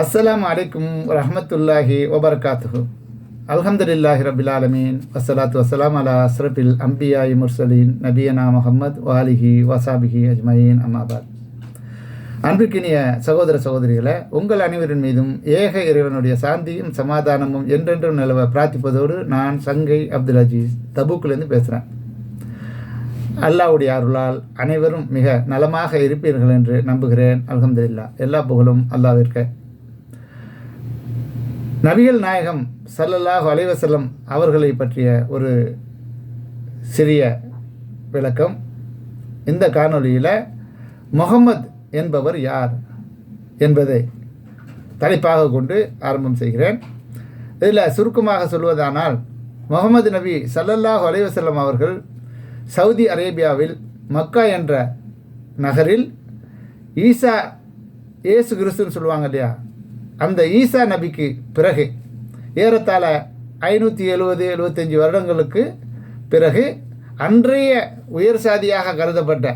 அஸ்லாம் அலைக்கும் ரஹமத்துல்லாஹி வபரகாத்துஹு அல்ஹம்துலில்லாஹி ரபில் ஆலமீன் வஸ்ஸலாத்து வசலாம் அலா அஸ்ரபில் அம்பியாய் முர்சலீன் நபியனா முகமது வாலிஹி வசாபிஹி அஜ்மயீன் அம்மாபாத் அன்பிற்கினிய சகோதர சகோதரிகளை உங்கள் அனைவரின் மீதும் ஏக இறைவனுடைய சாந்தியும் சமாதானமும் என்றென்றும் நிலவ பிரார்த்திப்பதோடு நான் சங்கை அப்துல் அஜீஸ் தபூக்கிலேருந்து பேசுகிறேன் அல்லாவுடைய அருளால் அனைவரும் மிக நலமாக இருப்பீர்கள் என்று நம்புகிறேன். அல்ஹம்துலில்லா. எல்லா புகழும் அல்லாவிற்க. நபிகள் நாயகம் சல்லல்லாஹ் அலைவசல்லம் அவர்களை பற்றிய ஒரு சிறிய விளக்கம். இந்த காணொளியில் முகமது என்பவர் யார் என்பதை தலைப்பாக கொண்டு ஆரம்பம் செய்கிறேன். இதில் சுருக்கமாக சொல்வதானால் முகமது நபி சல்லல்லாஹ் அலைவசல்லம் அவர்கள் சவுதி அரேபியாவில் மக்கா என்ற நகரில் ஈசா ஏசு கிறிஸ்துன்னு சொல்லுவாங்க இல்லையா? அந்த ஈசா நபிக்கு பிறகு ஏறத்தாழ ஐநூற்றி எழுபது எழுபத்தஞ்சி வருடங்களுக்கு பிறகு அன்றைய உயர் சாதியாக கருதப்பட்ட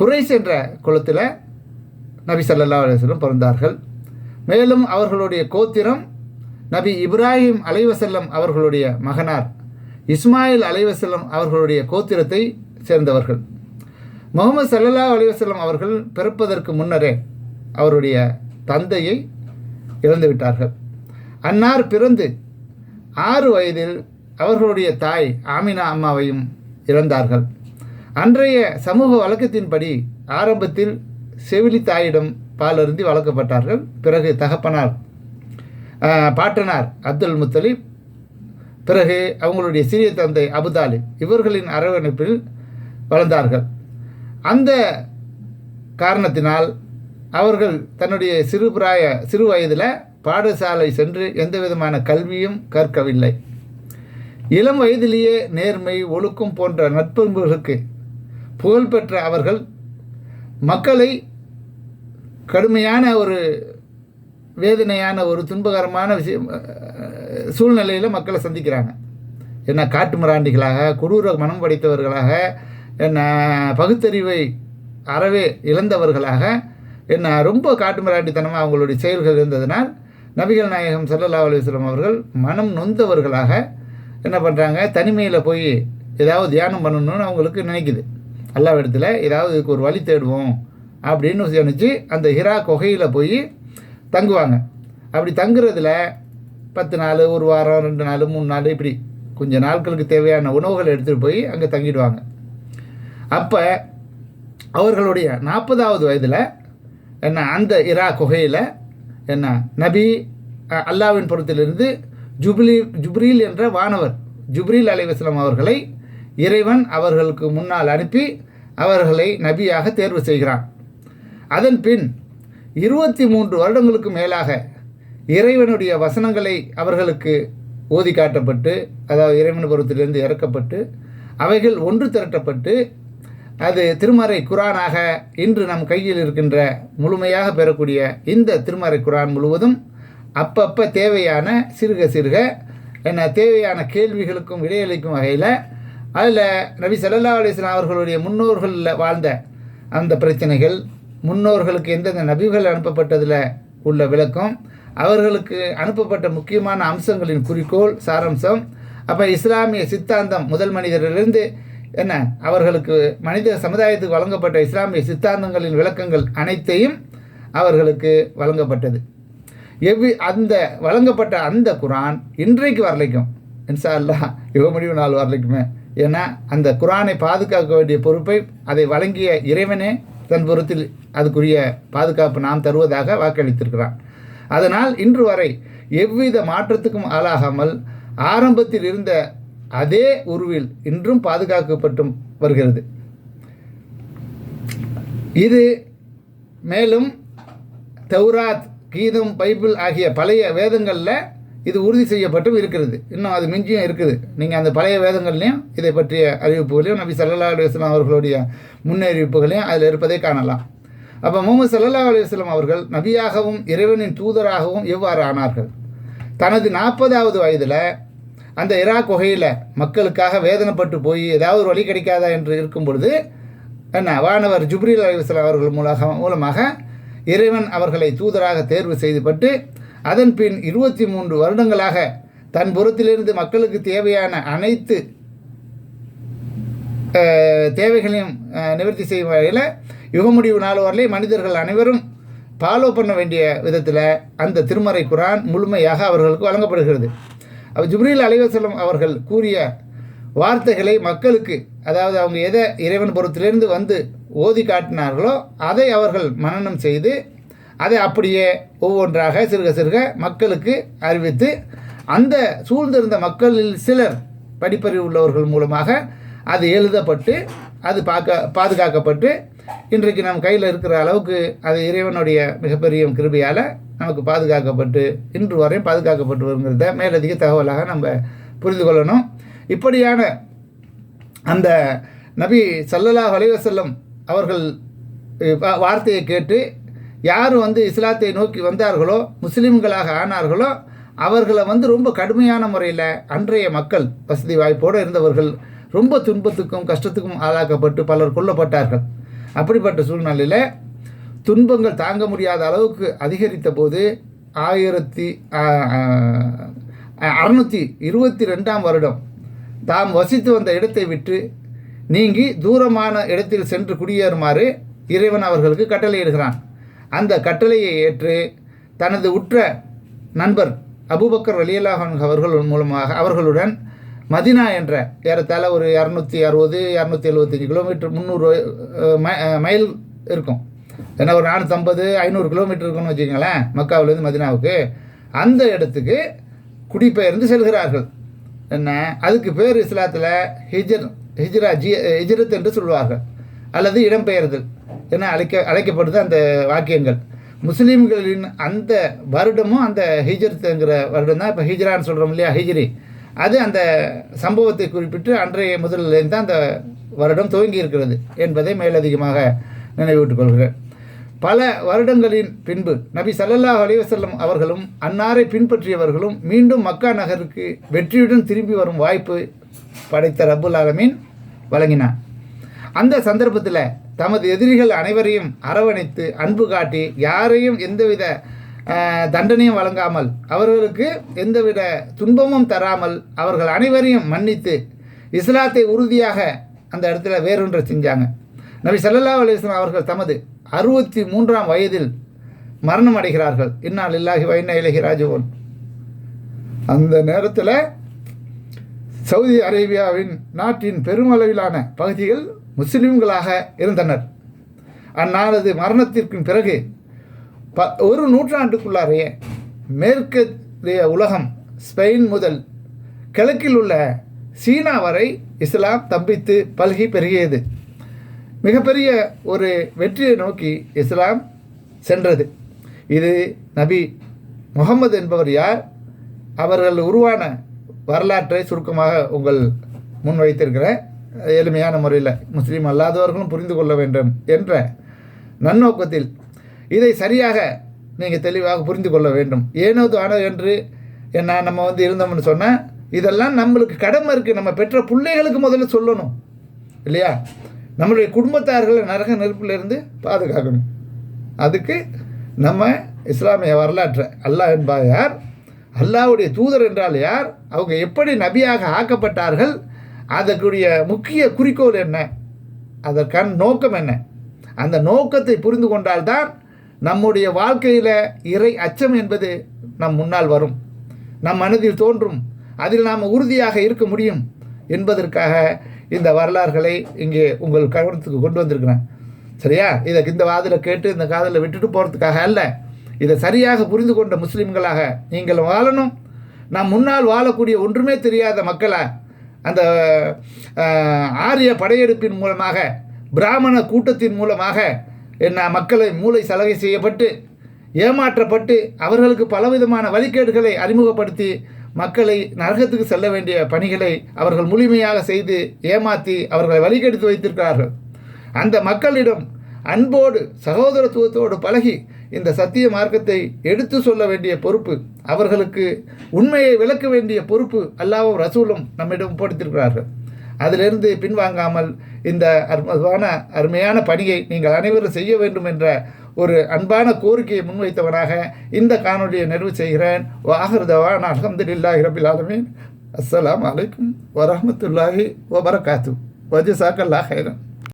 குறைஸ் என்ற குளத்தில் நபி சல்லா அலுவலம் பிறந்தார்கள். மேலும் அவர்களுடைய கோத்திரம் நபி இப்ராஹிம் அலைவசல்லம் அவர்களுடைய மகனார். இஸ்மாயில் அலைவசல்லம் அவர்களுடைய கோத்திரத்தை சேர்ந்தவர்கள். முகமது சல்லல்லா அலைவசல்லம் அவர்கள் பிறப்பதற்கு முன்னரே அவருடைய தந்தையை இறந்துவிட்டார்கள் அன்னார் பிறந்து ஆறு வயதில் அவர்களுடைய தாய் ஆமினா அம்மாவையும் இறந்தார்கள் அன்றைய சமூக வழக்கத்தின்படி ஆரம்பத்தில் செவிலி தாயிடம் பாலருந்தி வளர்க்கப்பட்டார்கள். பிறகு தகப்பனார் பாட்டனார் அப்துல் முத்தலிப் பிறகு அவங்களுடைய சிறிய தந்தை அபுதாலிப் இவர்களின் அரவணைப்பில் வளர்ந்தார்கள். அந்த காரணத்தினால் அவர்கள் தன்னுடைய சிறு பிராய சிறு வயதில் பாடசாலை சென்று எந்த விதமான கல்வியும் கற்கவில்லை. இளம் வயதிலேயே நேர்மை ஒழுக்கம் போன்ற நட்பண்புகளுக்கு புகழ்பெற்ற அவர்கள் மக்களை கடுமையான ஒரு வேதனையான ஒரு துன்பகரமான விஷயம் சூழ்நிலையில் மக்களை சந்திக்கிறாங்க. என்ன காட்டு மிராண்டிகளாக கொடூர மனம் படைத்தவர்களாக என்ன பகுத்தறிவை அறவே இழந்தவர்களாக என்ன ரொம்ப காட்டு மிராண்டித்தனமாக அவங்களுடைய செயல்கள் இருந்ததினால் நபிகள் நாயகம் சல்லல்லா அலுவலம் அவர்கள் மனம் நொந்தவர்களாக என்ன பண்ணுறாங்க தனிமையில் போய் ஏதாவது தியானம் பண்ணணும்னு அவங்களுக்கு நினைக்குது. எல்லா இடத்துல ஏதாவது இதுக்கு ஒரு வழி தேடுவோம் அப்படின்னு நினச்சி அந்த ஹிரா குகையில் போய் தங்குவாங்க. அப்படி தங்குறதுல பத்து நாள் ஒரு வாரம் ரெண்டு நாள் மூணு நாள் இப்படி கொஞ்ச நாட்களுக்கு தேவையான உணவுகளை எடுத்துகிட்டு போய் அங்கே தங்கிடுவாங்க. அப்போ அவர்களுடைய நாற்பதாவது வயதில் என்ன அந்த இரா குகையில் என்ன நபி அல்லாவின் புறத்திலிருந்து ஜுப்லி ஜுப்ரீல் என்ற வானவர் ஜுப்ரீல் அலைவாஸ்லாம் அவர்களை இறைவன் அவர்களுக்கு முன்னால் அனுப்பி அவர்களை நபியாக தேர்வு செய்கிறான். அதன் பின் இருபத்தி மூன்று வருடங்களுக்கு மேலாக இறைவனுடைய வசனங்களை அவர்களுக்கு ஓதி காட்டப்பட்டு அதாவது இறைவன் பருவத்திலிருந்து இறக்கப்பட்டு அவைகள் ஒன்று திரட்டப்பட்டு அது திருமறை குரானாக இன்று நம் கையில் இருக்கின்ற முழுமையாக பெறக்கூடிய இந்த திருமறை குரான் முழுவதும் அப்பப்போ தேவையான சிறுக சிறுக என்ன தேவையான கேள்விகளுக்கும் விடையளிக்கும் வகையில் அதில் நபி சல்லா அலிஸ்லாம் அவர்களுடைய முன்னோர்களில் வாழ்ந்த அந்த பிரச்சனைகள் முன்னோர்களுக்கு எந்தெந்த நபிகள் அனுப்பப்பட்டதில் உள்ள விளக்கம்? அவர்களுக்கு அனுப்பப்பட்ட முக்கியமான அம்சங்களின் குறிக்கோள் சாரம்சம். அப்போ இஸ்லாமிய சித்தாந்தம் முதல் மனிதரிலிருந்து என்ன? அவர்களுக்கு மனித சமுதாயத்துக்கு வழங்கப்பட்ட இஸ்லாமிய சித்தாந்தங்களின் விளக்கங்கள் அனைத்தையும் அவர்களுக்கு வழங்கப்பட்டது. எவ்வி அந்த வழங்கப்பட்ட அந்த குரான் இன்றைக்கு வரலைக்கும். இன்ஷா அல்லாஹ் யுக முடிவு நாள் வரலைக்குமே. ஏன்னா அந்த குரானை பாதுகாக்க வேண்டிய பொறுப்பை அதை வழங்கிய இறைவனே தன் புறத்தில் அதுக்குரிய பாதுகாப்பு நாம் தருவதாக வாக்களித்திருக்கிறான். அதனால் இன்று வரை எவ்வித மாற்றத்துக்கும் ஆளாகாமல் ஆரம்பத்தில் இருந்த அதே உருவில் இன்றும் பாதுகாக்கப்பட்டும் வருகிறது. இது மேலும் தௌராத் கீதம் பைபிள் ஆகிய பழைய வேதங்களில் இது உறுதி செய்யப்பட்டும் இருக்கிறது. இன்னும் அது மிஞ்சியும் இருக்குது. நீங்கள் அந்த பழைய வேதங்கள்லையும் இதை பற்றிய அறிவிப்புகளையும் நபி சல்லா அலுவலாம் அவர்களுடைய முன்னறிவிப்புகளையும் அதில் இருப்பதை காணலாம். அப்போ முகமது சல்லா அலைஹி அவர்கள் நபியாகவும் இறைவனின் தூதராகவும் எவ்வாறு ஆனார்கள்? தனது நாற்பதாவது வயதில் அந்த இரா குகையில் மக்களுக்காக வேதனைப்பட்டு போய் ஏதாவது ஒரு வழி கிடைக்காதா என்று இருக்கும் பொழுது என்ன வானவர் ஜுப்ரீல் அலிவசலம் அவர்கள் மூலமாக மூலமாக இறைவன் அவர்களை தூதராக தேர்வு செய்துபட்டு அதன் பின் இருபத்தி மூன்று வருடங்களாக தன் புறத்திலிருந்து மக்களுக்கு தேவையான அனைத்து தேவைகளையும் நிவர்த்தி செய்யும் வகையில் யுக முடிவு நாள் வரலே மனிதர்கள் அனைவரும் ஃபாலோ பண்ண வேண்டிய விதத்தில் அந்த திருமறை குரான் முழுமையாக அவர்களுக்கு வழங்கப்படுகிறது. அப்ப ஜிப்ரீல் அலைவசலம் அவர்கள் கூறிய வார்த்தைகளை மக்களுக்கு அதாவது அவங்க எதை இறைவன் புறத்திலிருந்து வந்து ஓதி காட்டினார்களோ அதை அவர்கள் மனனம் செய்து அதை அப்படியே ஒவ்வொன்றாக சிறுக சிறுக மக்களுக்கு அறிவித்து அந்த சூழ்ந்திருந்த மக்களில் சிலர் படிப்பறிவு உள்ளவர்கள் மூலமாக அது எழுதப்பட்டு அது பார்க்க பாதுகாக்கப்பட்டு இன்றைக்கு நம் கையில் இருக்கிற அளவுக்கு அது இறைவனுடைய மிகப்பெரிய கிருபையால் நமக்கு பாதுகாக்கப்பட்டு இன்று வரையும் பாதுகாக்கப்பட்டு வருங்கிறத மேலதிக தகவலாக நம்ம புரிந்து கொள்ளணும். இப்படியான அந்த நபி சல்லல்லாஹ் அலைவசல்லம் அவர்கள் வார்த்தையை கேட்டு யார் வந்து இஸ்லாத்தை நோக்கி வந்தார்களோ முஸ்லீம்களாக ஆனார்களோ அவர்களை வந்து ரொம்ப கடுமையான முறையில் அன்றைய மக்கள் வசதி வாய்ப்போடு இருந்தவர்கள் ரொம்ப துன்பத்துக்கும் கஷ்டத்துக்கும் ஆளாக்கப்பட்டு பலர் கொல்லப்பட்டார்கள். அப்படிப்பட்ட சூழ்நிலையில் துன்பங்கள் தாங்க முடியாத அளவுக்கு அதிகரித்த போது ஆயிரத்தி அறுநூற்றி இருபத்தி ரெண்டாம் வருடம் தாம் வசித்து வந்த இடத்தை விட்டு நீங்கி தூரமான இடத்தில் சென்று குடியேறுமாறு இறைவன் அவர்களுக்கு கட்டளையிடுகிறான். அந்த கட்டளையை ஏற்று தனது உற்ற நண்பர் அபூபக்கர் வலியல்லாஹன் அவர்கள் மூலமாக அவர்களுடன் மதினா என்ற ஏறத்தாழ ஒரு இரநூத்தி அறுபது இரநூத்தி எழுபத்தஞ்சி கிலோமீட்டர் முந்நூறு மை- மைல் இருக்கும். ஏன்னா ஒரு நானூற்றம்பது ஐநூறு கிலோமீட்டர் இருக்குன்னு வச்சுக்கோங்களேன் மக்காவிலேருந்து மதினாவுக்கு. அந்த இடத்துக்கு குடிபெயர்ந்து செல்கிறார்கள். என்ன? அதுக்கு பேர் இஸ்லாத்தில் ஹிஜர் ஹிஜ்ரா ஜி ஹிஜ்ரத் என்று சொல்வார்கள் அல்லது இடம்பெயர்தல். என அழைக்க அழைக்கப்படுது அந்த வாக்கியங்கள். முஸ்லீம்களின் அந்த வருடமும் அந்த ஹிஜ்ரத்துங்கிற வருடம் தான் இப்போ ஹிஜ்ரான்னு சொல்கிறோம் இல்லையா ஹிஜ்ரி. அது அந்த சம்பவத்தை குறிப்பிட்டு அன்றைய முதலிலேருந்து தான் அந்த வருடம் துவங்கி இருக்கிறது என்பதை மேலதிகமாக நினைவூட்டுக் கொள்கிறேன். பல வருடங்களின் பின்பு நபி சல்லல்லா அலிவசல்லம் அவர்களும் அன்னாரை பின்பற்றியவர்களும் மீண்டும் மக்கா நகருக்கு வெற்றியுடன் திரும்பி வரும் வாய்ப்பு படைத்த ரபுல் ஆலமீன் வழங்கினார். அந்த சந்தர்ப்பத்தில் தமது எதிரிகள் அனைவரையும் அரவணைத்து அன்பு காட்டி யாரையும் எந்தவித தண்டனையும் வழங்காமல் அவர்களுக்கு எந்தவித துன்பமும் தராமல் அவர்கள் அனைவரையும் மன்னித்து இஸ்லாத்தை உறுதியாக அந்த இடத்துல வேறொன்று செஞ்சாங்க. நபி சல்லா அலிஸ்லாம் அவர்கள் தமது அறுபத்தி மூன்றாம் வயதில் மரணம் அடைகிறார்கள். இன்னால் இல்லாஹி வைண இலகி ராஜுவோன் அந்த நேரத்தில் சவுதி அரேபியாவின் நாட்டின் பெருமளவிலான பகுதிகள் முஸ்லிம்களாக இருந்தனர். அந்நாளது மரணத்திற்கு பிறகு ப ஒரு நூற்றாண்டுக்குள்ளாரையே மேற்கத்திய உலகம் ஸ்பெயின் முதல் கிழக்கில் உள்ள சீனா வரை இஸ்லாம் தம்பித்து பல்கி பெருகியது. மிகப்பெரிய ஒரு வெற்றியை நோக்கி இஸ்லாம் சென்றது. இது நபி முகமது என்பவர் யார்? அவர்கள் உருவான வரலாற்றை சுருக்கமாக உங்கள் முன்வைத்திருக்கிறேன் எளிமையான முறையில் முஸ்லீம் அல்லாதவர்களும் புரிந்து கொள்ள வேண்டும் என்ற நன்னோக்கத்தில் இதை சரியாக நீங்கள் தெளிவாக புரிந்து கொள்ள வேண்டும். ஏனோ தானோ என்று என்ன நம்ம வந்து இருந்தோம்னு சொன்னால் இதெல்லாம் நம்மளுக்கு கடமை இருக்குது நம்ம பெற்ற பிள்ளைகளுக்கு முதல்ல சொல்லணும். இல்லையா? நம்மளுடைய குடும்பத்தார்களை நரக நெருப்பிலிருந்து பாதுகாக்கணும். அதுக்கு நம்ம இஸ்லாமிய வரலாற்றை அல்லாஹ் என்பார் யார்? அல்லாஹ்வுடைய தூதர் என்றால் யார்? அவங்க எப்படி நபியாக ஆக்கப்பட்டார்கள்? அதற்குரிய முக்கிய குறிக்கோள் என்ன? அதற்கான நோக்கம் என்ன? அந்த நோக்கத்தை புரிந்து கொண்டால்தான் நம்முடைய வாழ்க்கையில் இறை அச்சம் என்பது நம் முன்னால் வரும். நம் மனதில் தோன்றும். அதில் நாம் உறுதியாக இருக்க முடியும் என்பதற்காக இந்த வரலாறுகளை இங்கே உங்கள் கவனத்துக்கு கொண்டு வந்திருக்கிறேன். சரியா? இதை இந்த வாதில் கேட்டு இந்த காதில் விட்டுட்டு போகிறதுக்காக அல்ல. இதை சரியாக புரிந்து கொண்ட முஸ்லீம்களாக நீங்கள் வாழணும். நாம் முன்னால் வாழக்கூடிய ஒன்றுமே தெரியாத மக்களை? அந்த ஆரிய படையெடுப்பின் மூலமாக பிராமண கூட்டத்தின் மூலமாக என்ன மக்களை மூளை சலகை செய்யப்பட்டு ஏமாற்றப்பட்டு அவர்களுக்கு பலவிதமான வழிகேடுகளை அறிமுகப்படுத்தி மக்களை நரகத்துக்கு செல்ல வேண்டிய பணிகளை அவர்கள் முழுமையாக செய்து ஏமாற்றி அவர்களை வழிகெடுத்து வைத்திருக்கிறார்கள். அந்த மக்களிடம் அன்போடு சகோதரத்துவத்தோடு பழகி இந்த சத்திய மார்க்கத்தை எடுத்து சொல்ல வேண்டிய பொறுப்பு அவர்களுக்கு உண்மையை விளக்க வேண்டிய பொறுப்பு அல்லாவும் ரசூலும் நம்மிடம் ஒப்படைத்திருக்கிறார்கள். அதிலிருந்து பின்வாங்காமல் இந்த அற்புதமான அருமையான பணியை நீங்கள் அனைவரும் செய்ய வேண்டும் என்ற ஒரு அன்பான கோரிக்கையை முன்வைத்தவனாக இந்த காணொலியை நிறைவு செய்கிறேன். வாஹிருதவான் அலமதுல்லாஹி இரபில் ஆலமீன். அஸ்லாம் அலைக்கும் வரமத்துல்லாஹி வபரகாத்து. வஜசாக்கல்லா ஹைரன்